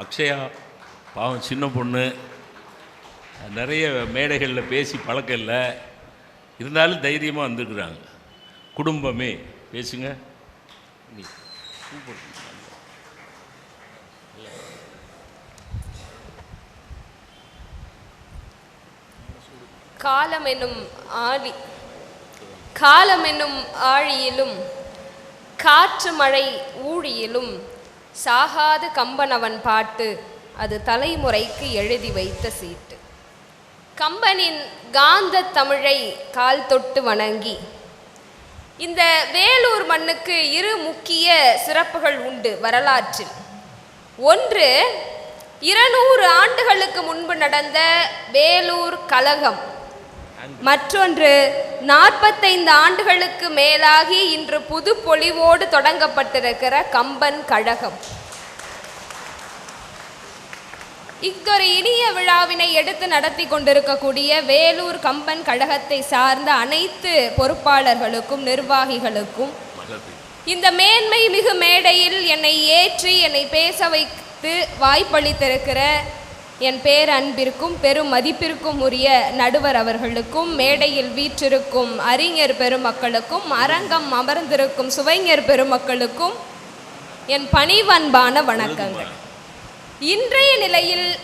அக்ஷயா பாவம் சின்ன பொண்ணு. நிறைய மேடைகளில் பேசி பழக்கம் இல்லை. இருந்தாலும் தைரியமாக வந்துருக்குறாங்க. குடும்பமே பேசுங்க. காலம் என்னும் ஆழி காலம் என்னும் ஆழியிலும் காற்று மழை ஊழியிலும் சாகாது கம்பனவன் பாட்டு அது தலைமுறைக்கு எழுதி வைத்த சீட்டு. கம்பனின் காந்த தமிழை கால் தொட்டு வணங்கி இந்த வேலூர் மண்ணுக்கு இரு முக்கிய சிறப்புகள் உண்டு வரலாற்றில். ஒன்று இருநூறு ஆண்டுகளுக்கு முன்பு நடந்த வேலூர் கலகம் மற்றொன்று நாற்பத்தைந்து ஆண்டுகளுக்கு மேலாகி இன்று புது பொலிவோடு தொடங்கப்பட்டிருக்கிற கம்பன் கழகம். இத்தொரு இனிய விழாவினை எடுத்து நடத்தி கொண்டிருக்கக்கூடிய வேலூர் கம்பன் கழகத்தை சார்ந்த அனைத்து பொறுப்பாளர்களுக்கும் நிர்வாகிகளுக்கும் இந்த மேன்மை மிகு மேடையில் என்னை ஏற்றி என்னை பேச வைத்து வாய்ப்பளித்திருக்கிற என் பேரன்பிற்கும் பெரும் மதிப்பிற்கும் உரிய நடுவர் அவர்களுக்கும் மேடையில் வீற்றிருக்கும் அறிஞர் பெருமக்களுக்கும் அரங்கம் அமர்ந்திருக்கும் சுவைஞர் பெருமக்களுக்கும் என் பணிவன்பான வணக்கங்கள். இன்றைய நிலையில்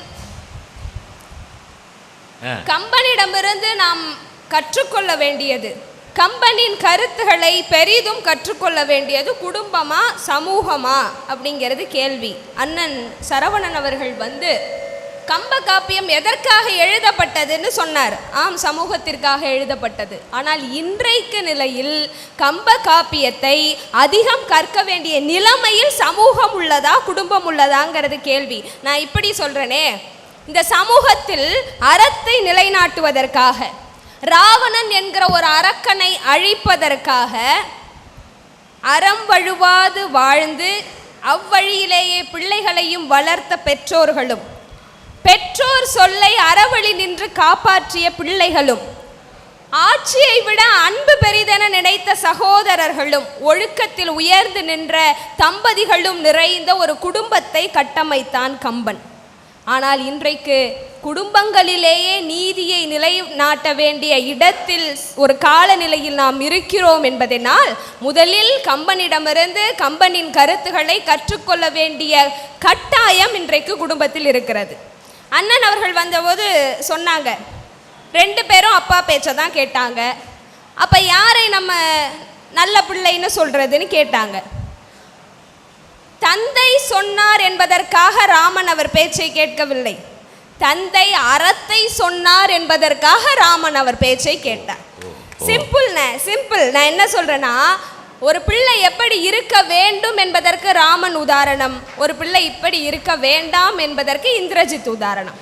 கம்பனிடமிருந்து நாம் கற்றுக்கொள்ள வேண்டியது கம்பனின் கருத்துக்களை பெரிதும் கற்றுக்கொள்ள வேண்டியது குடும்பமா சமூகமா? அப்படிங்கிறது கேள்வி. அண்ணன் சரவணன் அவர்கள் வந்து கம்ப காப்பியம் எதற்காக எழுதப்பட்டதுன்னு சொன்னார். ஆம் சமூகத்திற்காக எழுதப்பட்டது. ஆனால் இன்றைக்கு நிலையில் கம்ப காப்பியத்தை அதிகம் கற்க வேண்டிய நிலைமையில் சமூகம் உள்ளதா குடும்பம் உள்ளதாங்கிறது கேள்வி. நான் இப்படி சொல்றேனே. இந்த சமூகத்தில் அறத்தை நிலைநாட்டுவதற்காக ராவணன் என்கிற ஒரு அரக்கனை அழிப்பதற்காக அறம் வழுவாது வாழ்ந்து அவ்வழியிலேயே பிள்ளைகளையும் வளர்த்த பெற்றோர்களும் பெற்றோர் சொல்லை அறவழி நின்று காப்பாற்றிய பிள்ளைகளும் ஆட்சியை விட அன்பு பெரிதென நினைத்த சகோதரர்களும் ஒழுக்கத்தில் உயர்ந்து நின்ற தம்பதிகளும் நிறைந்த ஒரு குடும்பத்தை கட்டமைத்தான் கம்பன். ஆனால் இன்றைக்கு குடும்பங்களிலேயே நீதியை நிலைநாட்ட வேண்டிய இடத்தில் ஒரு காலநிலையில் நாம் இருக்கிறோம் என்பதனால் முதலில் கம்பனிடமிருந்து கம்பனின் கருத்துக்களை கற்றுக்கொள்ள வேண்டிய கட்டாயம் இன்றைக்கு குடும்பத்தில் இருக்கிறது. அண்ணன் அவர்கள் வந்தபோது சொன்னாங்க. ரெண்டு பேரும் அப்பா பேச்சை தான் கேட்டாங்க. அப்போ யாரை நம்ம நல்ல பிள்ளைன்னு சொல்றதுன்னு கேட்டாங்க. தந்தை சொன்னார் என்பதற்காக ராமன் அவர் பேச்சை கேட்கவில்லை. தந்தை அறத்தை சொன்னார் என்பதற்காக ராமன் அவர் பேச்சை கேட்டார். சிம்பிள்ண்ண சிம்பிள் நான் என்ன சொல்றேன்னா ஒரு பிள்ளை எப்படி இருக்க வேண்டும் என்பதற்கு ராமன் உதாரணம். ஒரு பிள்ளை இப்படி இருக்க வேண்டாம் என்பதற்கு இந்திரஜித் உதாரணம்.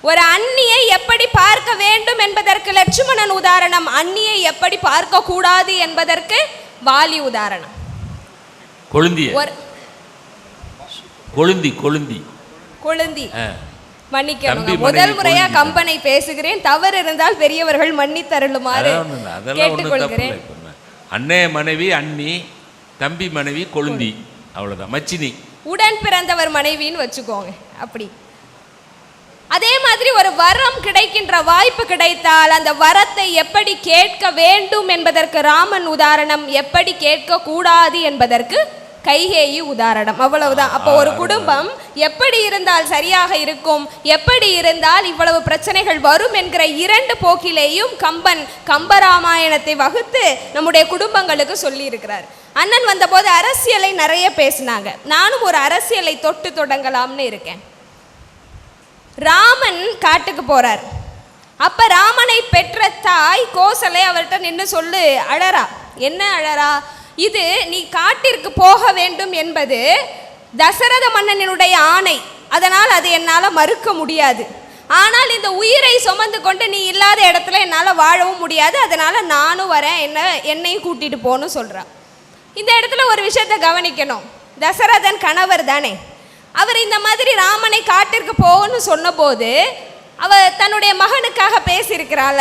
ஒரு அந்நியை எப்படி பார்க்க வேண்டும் என்பதற்கு லட்சுமணன் உதாரணம். அந்நியை எப்படி பார்க்க கூடாது என்பதற்கு வாலி உதாரணம். கொழுந்தி கொழுந்தி. முதல் முறையா. கம்பனை பேசுகிறேன். தவறு இருந்தால் பெரியவர்கள் மன்னித்தருளுமாறு கேட்டுக்கொள்கிறேன். அண்ணே மனைவி அண்ணி தம்பி மனைவி கொழுந்தி. அவ்வளோதான் மச்சினி. உடன் பிறந்தவர் மனைவின்னு வச்சுக்கோங்க. அப்படி. அதே மாதிரி ஒரு வரம் கிடைக்கின்ற வாய்ப்பு கிடைத்தால் அந்த வரத்தை எப்படி கேட்க வேண்டும் என்பதற்கு ராமன் உதாரணம் எப்படி கேட்க கூடாது என்பதற்கு கைகேயி உதாரணம். அவ்வளவுதான். அப்போ ஒரு குடும்பம் எப்படி இருந்தால் சரியாக இருக்கும்? எப்படி இருந்தால் இவ்வளவு பிரச்சனைகள் வரும் என்கிற இரண்டு போக்கிலேயும் கம்பன் கம்பராமாயணத்தை வகுத்து நம்முடைய குடும்பங்களுக்கு சொல்லி இருக்கிறார் அண்ணன் வந்தபோது அரசியலை நிறைய பேசினாங்க. நானும் ஒரு அரசியலை தொட்டு தொடங்கலாம்னு இருக்கேன். ராமன் காட்டுக்கு போறார். அப்ப ராமனை பெற்ற தாய் கோசலை அவர்கிட்ட நின்று சொல்லு அழறா. என்ன அழறா? இது நீ காட்டிற்கு போக வேண்டும் என்பது தசரத மன்னனினுடைய ஆணை. அதனால் அது என்னால் மறுக்க முடியாது. ஆனால் இந்த உயிரை சுமந்து கொண்டு நீ இல்லாத இடத்துல என்னால் வாழவும் முடியாது. அதனால் நானும் வரேன். என்ன என்னையும் கூட்டிகிட்டு போகணும் சொல்கிறான் இந்த இடத்துல ஒரு விஷயத்தை கவனிக்கணும். தசரதன் கணவர் தானே. அவர் இந்த மாதிரி ராமனை காட்டிற்கு போகணும்னு சொன்னபோது அவ தன்னுடைய மகனுக்காக பேசியிருக்கிறாள.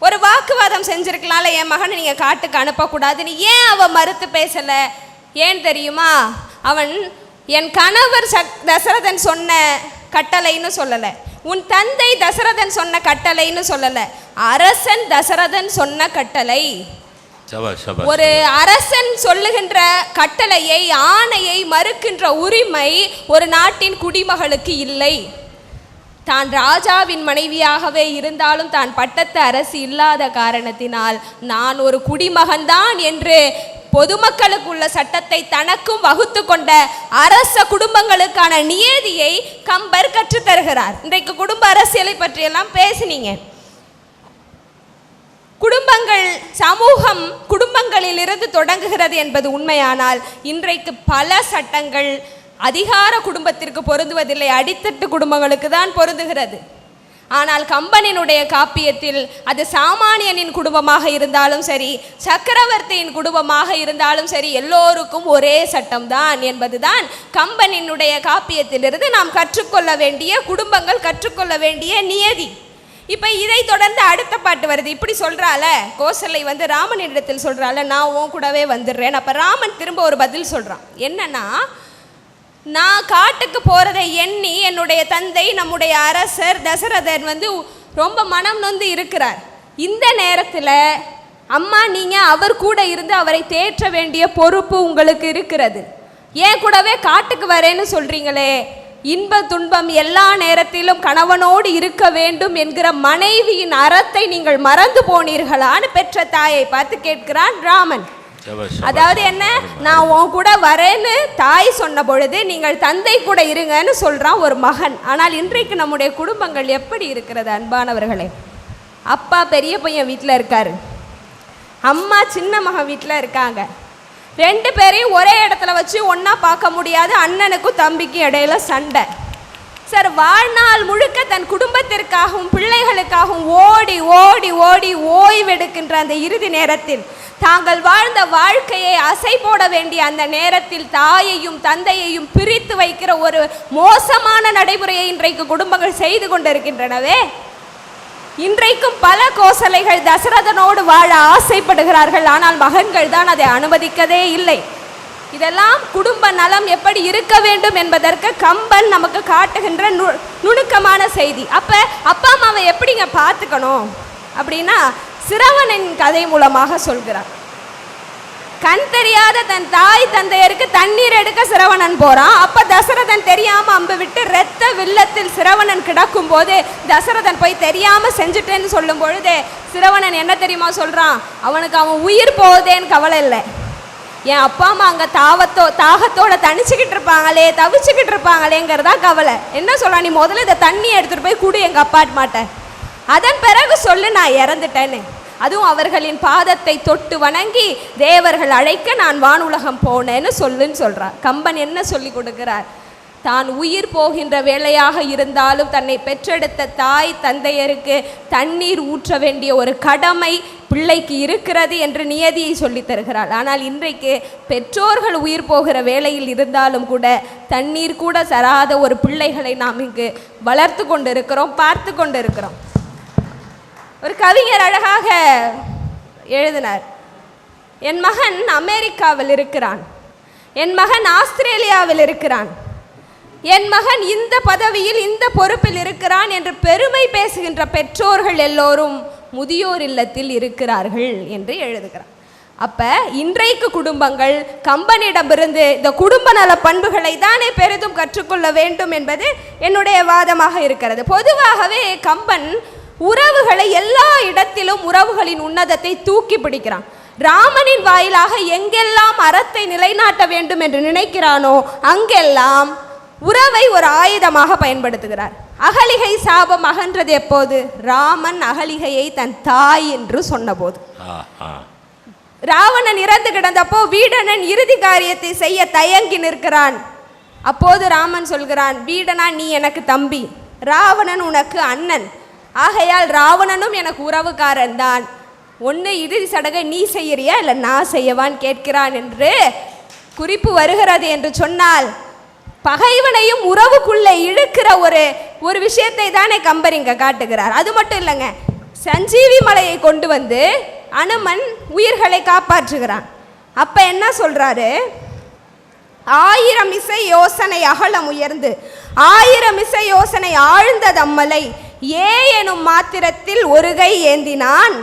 ஒரு வாக்குவாதம் செஞ்சிருக்கலாம்ல என் மகனை நீங்கள் காட்டுக்கு அனுப்பக்கூடாதுன்னு. ஏன் அவ மறுத்து பேசலை? ஏன் தெரியுமா? அவன் என் கணவர் சக் தசரதன் சொன்ன கட்டளைன்னு சொல்லலை. உன் தந்தை தசரதன் சொன்ன கட்டளைன்னு சொல்லலை. அரசன் தசரதன் சொன்ன கட்டளை. ஒரு அரசன் சொல்லுகின்ற கட்டளையை ஆணையை மறுக்கின்ற உரிமை ஒரு நாட்டின் குடிமகளுக்கு இல்லை. தான் ராஜாவின் மனைவியாகவே இருந்தாலும் தான் பட்டத்து அரசு இல்லாத காரணத்தினால் நான் ஒரு குடிமகன்தான் என்று பொதுமக்களுக்குள்ள சட்டத்தை தனக்கும் வகுத்து கொண்ட அரச குடும்பங்களுக்கான நியதியை கம்பர் கற்றுத்தருகிறார் இன்றைக்கு குடும்ப அரசியலை பற்றியெல்லாம் பேசினீங்க. குடும்பங்கள் சமூகம் குடும்பங்களிலிருந்து தொடங்குகிறது என்பது உண்மையானால் இன்றைக்கு பல சட்டங்கள் அதிகார குடும்பத்திற்கு பொருந்துவதில்லை. அடித்தட்டு குடும்பங்களுக்கு தான் பொருந்துகிறது. ஆனால் கம்பனினுடைய காப்பியத்தில் அது சாமானியனின் குடும்பமாக இருந்தாலும் சரி சக்கரவர்த்தியின் குடும்பமாக இருந்தாலும் சரி எல்லோருக்கும் ஒரே சட்டம்தான் என்பதுதான் கம்பனினுடைய காப்பியத்திலிருந்து நாம் கற்றுக்கொள்ள வேண்டிய குடும்பங்கள் கற்றுக்கொள்ள வேண்டிய நியதி. இப்போ இதை தொடர்ந்து அடுத்த பாட்டு வருது. இப்படி சொல்கிறால கோசலை வந்து ராமனிடத்தில் சொல்கிறால நான் உன் கூடவே வந்துடுறேன். அப்போ ராமன் திரும்ப ஒரு பதில் சொல்கிறான் என்னன்னா நான் காட்டுக்கு போகிறதை எண்ணி என்னுடைய தந்தை நம்முடைய அரசர் தசரதன் வந்து ரொம்ப மனம் நொந்து இருக்கிறார். இந்த நேரத்தில் அம்மா நீங்கள் அவர் கூட இருந்து அவரை தேற்ற வேண்டிய பொறுப்பு உங்களுக்கு இருக்கிறது. ஏன் கூடவே காட்டுக்கு வரேன்னு சொல்கிறீங்களே இன்ப துன்பம் எல்லா நேரத்திலும் கணவனோடு இருக்க வேண்டும் என்கிற மனைவியின் அறத்தை நீங்கள் மறந்து போனீர்களான்னு பெற்ற தாயை பார்த்து கேட்கிறான் ராமன். அதாவது என்ன? நான் உன் கூட வரேன்னு தாய் சொன்ன பொழுது நீங்கள் தந்தை கூட இருங்கன்னு சொல்றான் ஒரு மகன். ஆனால் இன்றைக்கு நம்முடைய குடும்பங்கள் எப்படி இருக்கிறது அன்பானவர்களே? அப்பா பெரிய பையன் வீட்டில் இருக்காரு. அம்மா சின்ன மகன் வீட்டில் இருக்காங்க. ரெண்டு பேரையும் ஒரே இடத்துல வச்சு ஒன்றா பார்க்க முடியாது. அண்ணனுக்கும் தம்பிக்கும் இடையில சண்டை. சார் வாழ்நாள் முழுக்க தன் குடும்பத்திற்காகவும் பிள்ளைகளுக்காகவும் ஓடி ஓடி ஓடி ஓய்வெடுக்கின்ற அந்த இறுதி நேரத்தில் தாங்கள் வாழ்ந்த வாழ்க்கையை அசை போட வேண்டிய அந்த நேரத்தில் தாயையும் தந்தையையும் பிரித்து வைக்கிற ஒரு மோசமான நடைமுறையை இன்றைக்கு குடும்பங்கள் செய்து கொண்டிருக்கின்றனவே. இன்றைக்கும் பல கோசலைகள் தசரதனோடு வாழ ஆசைப்படுகிறார்கள் ஆனால் மகன்கள் தான் அதை அனுமதிக்கதே இல்லை. இதெல்லாம் குடும்ப நலம் எப்படி இருக்க வேண்டும் என்பதற்கு கம்பன் நமக்கு காட்டுகின்ற நு நுணுக்கமான செய்தி. அப்போ அப்பா அம்மாவை எப்படிங்க பார்த்துக்கணும்? அப்படின்னா சிரவணன் கதை மூலமாக சொல்கிறார். கண் தெரியாத தன் தாய் தந்தையருக்கு தண்ணீர் எடுக்க சிரவணன் போறான். அப்ப தசரதன் தெரியாம அம்பு விட்டு ரத்த வில்லத்தில் சிரவணன் கிடக்கும் போது தசரதன் போய் தெரியாம செஞ்சுட்டேன்னு சொல்லும் பொழுது சிரவணன் என்ன தெரியுமா சொல்றான்? அவனுக்கு அவன் உயிர் போகுதேன்னு கவலை இல்லை. என் அப்பா அம்மா அங்கே தாவத்தோ தாகத்தோட தனிச்சுக்கிட்டு இருப்பாங்களே தவிச்சுக்கிட்டு இருப்பாங்களேங்கிறதா கவலை. என்ன சொல்றான் நீ முதல்ல இந்த தண்ணியை எடுத்துகிட்டு போய் குடு எங்கள் அப்பாட் மாட்டேன் அதன் பிறகு சொல்லு நான் இறந்துட்டேன்னு. அதுவும் அவர்களின் பாதத்தை தொட்டு வணங்கி தேவர்கள் அழைக்க நான் வானுலகம் போனேன்னு சொல்லுன்னு சொல்கிறார் கம்பன் என்ன சொல்லி கொடுக்கிறார்? தான் உயிர் போகின்ற வேலையாக இருந்தாலும் தன்னை பெற்றெடுத்த தாய் தந்தையருக்கு தண்ணீர் ஊற்ற வேண்டிய ஒரு கடமை பிள்ளைக்கு இருக்கிறது என்று நியதியை சொல்லித் தருகிறாள். ஆனால் இன்றைக்கு பெற்றோர்கள் உயிர் போகிற வேலையில் இருந்தாலும் கூட தண்ணீர் கூட சராத ஒரு பிள்ளைகளை நாம் இங்கு வளர்த்து கொண்டு இருக்கிறோம் பார்த்து கொண்டு இருக்கிறோம் ஒரு கவிஞர் அழகாக எழுதினார் என் மகன் அமெரிக்காவில் இருக்கிறான். என் மகன் ஆஸ்திரேலியாவில் இருக்கிறான். என் மகன் இந்த பதவியில் இந்த பொறுப்பில் இருக்கிறான் என்று பெருமை பேசுகின்ற பெற்றோர்கள் எல்லோரும் முதியோர் இல்லத்தில் இருக்கிறார்கள் என்று எழுதுகிறார். அப்ப இன்றைக்கு குடும்பங்கள் கம்பனிடமிருந்து இந்த குடும்ப நல பண்புகளை தானே பெரிதும் கற்றுக்கொள்ள வேண்டும் என்பது என்னுடைய வாதமாக இருக்கிறது. பொதுவாகவே கம்பன் உறவுகளை எல்லா இடத்திலும் உறவுகளின் உன்னதத்தை தூக்கி பிடிக்கிறான். ராமனின் வாயிலாக எங்கெல்லாம் அறத்தை நிலைநாட்ட வேண்டும் என்று நினைக்கிறானோ அங்கெல்லாம் உறவை ஒரு ஆயுதமாக பயன்படுத்துகிறார். அகலிகை சாபம் அகன்றது எப்போது? ராமன் அகலிகையை தன் தாய் என்று சொன்னபோது. ராவணன் இறந்து கிடந்தப்போ வீடணன் இறுதி காரியத்தை செய்ய தயங்கி நிற்கிறான். அப்போது ராமன் சொல்கிறான் வீடனா நீ எனக்கு தம்பி. ராவணன் உனக்கு அண்ணன். ஆகையால் ராவணனும் எனக்கு உறவுக்காரன் தான். ஒன்று இறுதி சடங்கை நீ செய்யறியா இல்லை நான் செய்யவான்னு கேட்கிறான் என்று குறிப்பு வருகிறது என்று சொன்னால் பகைவனையும் உறவுக்குள்ளே இழுக்கிற ஒரு ஒரு விஷயத்தை தானே கம்பர் இங்கே காட்டுகிறார். அது மட்டும் இல்லைங்க. சஞ்சீவி மலையை கொண்டு வந்து அனுமன் உயிர்களை காப்பாற்றுகிறான். அப்போ என்ன சொல்கிறாரு ஆயிரம் இசை யோசனை அகலம் உயர்ந்து ஆயிரம் இசை யோசனை ஆழ்ந்த தம்மலை ஏ எனும் மாத்திரத்தில் ஒரு கை ஏந்தினான்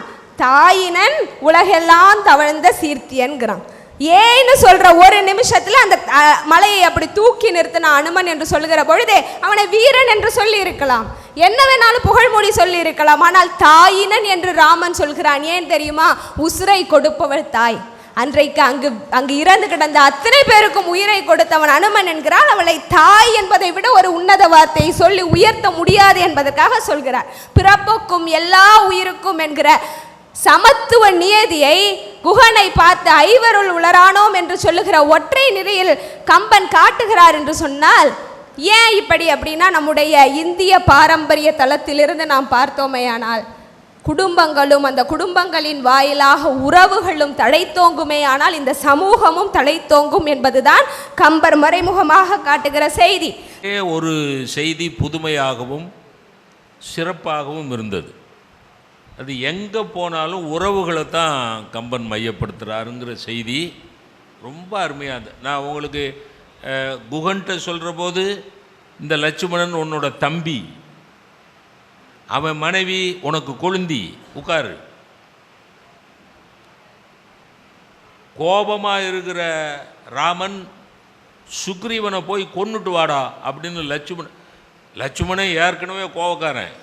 தாயினன் உலகெல்லாம் தவழ்ந்த சீர்த்தியன்கிறான். ஏன்னு சொல்ற ஒரு நிமிஷத்துல அந்த மலையை அப்படி தூக்கி நிறுத்தின அனுமன் என்று சொல்லுகிற பொழுதே அவனை வீரன் என்று சொல்லி இருக்கலாம் என்ன வேணாலும் புகழ்மொழி சொல்லி இருக்கலாம் ஆனால் தாயினன் என்று ராமன் சொல்கிறான். ஏன் தெரியுமா? உசுரை கொடுப்பவள் தாய். அன்றைக்கு அங்கு அங்கு இறந்து கிடந்த அத்தனை பேருக்கும் உயிரை கொடுத்தவன் அனுமன் என்கிறான் அவளை தாய் என்பதை விட ஒரு உன்னத வார்த்தையை சொல்லி உயர்த்த முடியாது என்பதற்காக சொல்கிறார். பிறப்புக்கும் எல்லா உயிருக்கும் என்கிற சமத்துவ நியதியை குகனை பார்த்து ஐவருள் உளரானோம் என்று சொல்லுகிற ஒற்றை நிலையில் கம்பன் காட்டுகிறார் என்று சொன்னால் ஏன் இப்படி அப்படின்னா நம்முடைய இந்திய பாரம்பரிய தளத்திலிருந்து நாம் பார்த்தோமேயானால் குடும்பங்களும் அந்த குடும்பங்களின் வாயிலாக உறவுகளும் தழைத்தோங்குமே ஆனால் இந்த சமூகமும் தழைத்தோங்கும் என்பதுதான் கம்பர் மறைமுகமாக காட்டுகிற செய்தி. ஒரு செய்தி புதுமையாகவும் சிறப்பாகவும் இருந்தது. அது எங்கே போனாலும் உறவுகளை தான் கம்பன் மையப்படுத்துகிறாருங்கிற செய்தி ரொம்ப அருமையாக இருந்தது நான் உங்களுக்கு குகன்ட்ட சொல்கிற போது இந்த லட்சுமணன் உன்னோட தம்பி. அவன் மனைவி உனக்கு கொழுந்தி. உட்காரு. கோபமாக இருக்கிற ராமன் சுக்ரீவனை போய் கொன்னுட்டு வாடா அப்படின்னு லட்சுமணன் லட்சுமணன் ஏற்கனவே கோபக்காரன்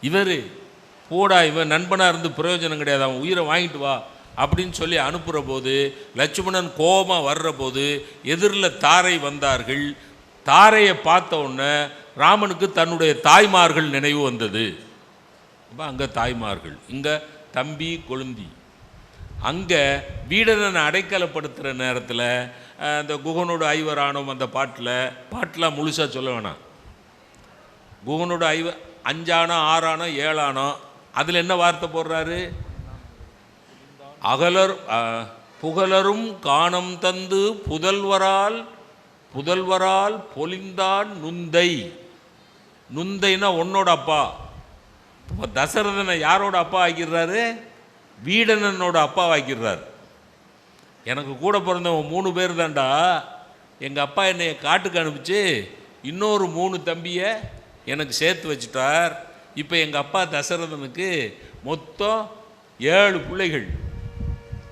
இவர் போடா இவன் நண்பனாக இருந்து பிரயோஜனம் கிடையாது அவன் உயிரை வாங்கிட்டு வா அப்படின்னு சொல்லி அனுப்புகிற போது லட்சுமணன் கோபமாக வர்ற போது எதிரில் தாரை வந்தார்கள். தாரையை பார்த்த உடனே ராமனுக்கு தன்னுடைய தாய்மார்கள் நினைவு வந்தது. அப்போ அங்கே தாய்மார்கள் இங்கே தம்பி கொழுந்தி. அங்கே வீடனை அடைக்கலப்படுத்துகிற நேரத்தில் அந்த குகனோட ஐவரானோம் அந்த பாட்டில் பாட்டெலாம் முழுசாக சொல்ல வேணாம். குகனோட ஐவ அஞ்சானோ ஆறானோ ஏழானோ அதில் என்ன வார்த்தை போடுறாரு? அகலர் புகழரும் காணம் தந்து புதல்வரால் புதல்வரால் பொலிந்தான் நுந்தை. நுந்தைனா உன்னோட அப்பா. இப்போ தசரதனை யாரோட அப்பா ஆக்கிடுறாரு? வீடனனோட அப்பா ஆக்கிடுறாரு. எனக்கு கூட பிறந்தவன் மூணு பேர் தான்டா. எங்கள் அப்பா என்னை காட்டுக்கு அனுப்பிச்சு இன்னொரு மூணு தம்பியை எனக்கு சேர்த்து வச்சுட்டார். இப்போ எங்கள் அப்பா தசரதனுக்கு மொத்தம் ஏழு பிள்ளைகள்.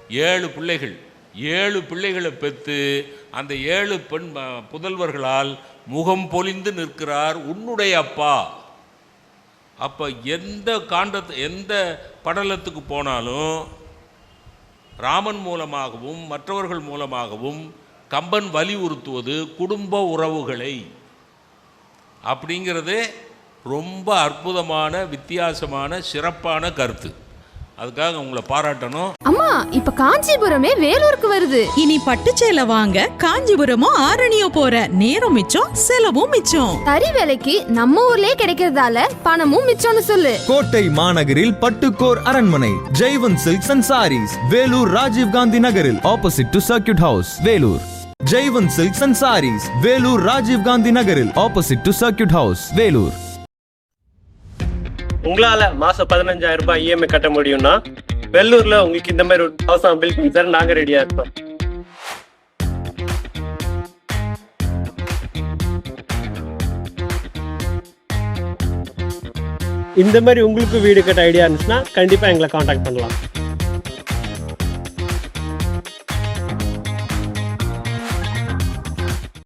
ஏழு பிள்ளைகள். ஏழு பிள்ளைகளை பெற்று அந்த ஏழு பெண் புதல்வர்களால் முகம் பொலிந்து நிற்கிறார் உன்னுடைய அப்பா. அப்போ எந்த காண்டத்து எந்த படலத்துக்கு போனாலும் ராமன் மூலமாகவும் மற்றவர்கள் மூலமாகவும் கம்பன் வலியுறுத்துவது குடும்ப உறவுகளை. அப்படிங்கிறது ரொம்ப அற்புதமான வித்தியாசமான சிறப்பான கருத்து. அதுக்காக உங்களை பாராட்டணும். அம்மா இப்ப காஞ்சிபுரமே வேலூருக்கு வருது. இனி பட்டுச்சேலை வாங்க காஞ்சிபுரமோ ஆரணியோ போற நேரம் மிச்சம் செலவும் மிச்சம். தறி வேலைக்கு நம்ம ஊர்லயே கிடைக்கிறதால பணமும் மிச்சம்னு சொல்லு. கோட்டை மாநகரில் பட்டுக்கோர் அரண்மனை Jaivan silks and sarees Vellore Rajiv Gandhi நகரில் opposite to circuit house Vellore. Jaivan silks and sarees Vellore Rajiv Gandhi நகரில் opposite to circuit house Vellore. உங்களால மாசம் பதினஞ்சாயிரம் ரூபாய் இஎம்ஐ கட்ட முடியும்னா வெள்ளூர்ல உங்களுக்கு இந்த மாதிரி ஒரு ஹவுஸ் பில் சார் நாங்க ரெடியா இருக்கோம் இந்த மாதிரி உங்களுக்கு வீடு கட்ட ஐடியா இருந்துச்சுன்னா கண்டிப்பா எங்களை காண்டாக்ட் பண்ணலாம்.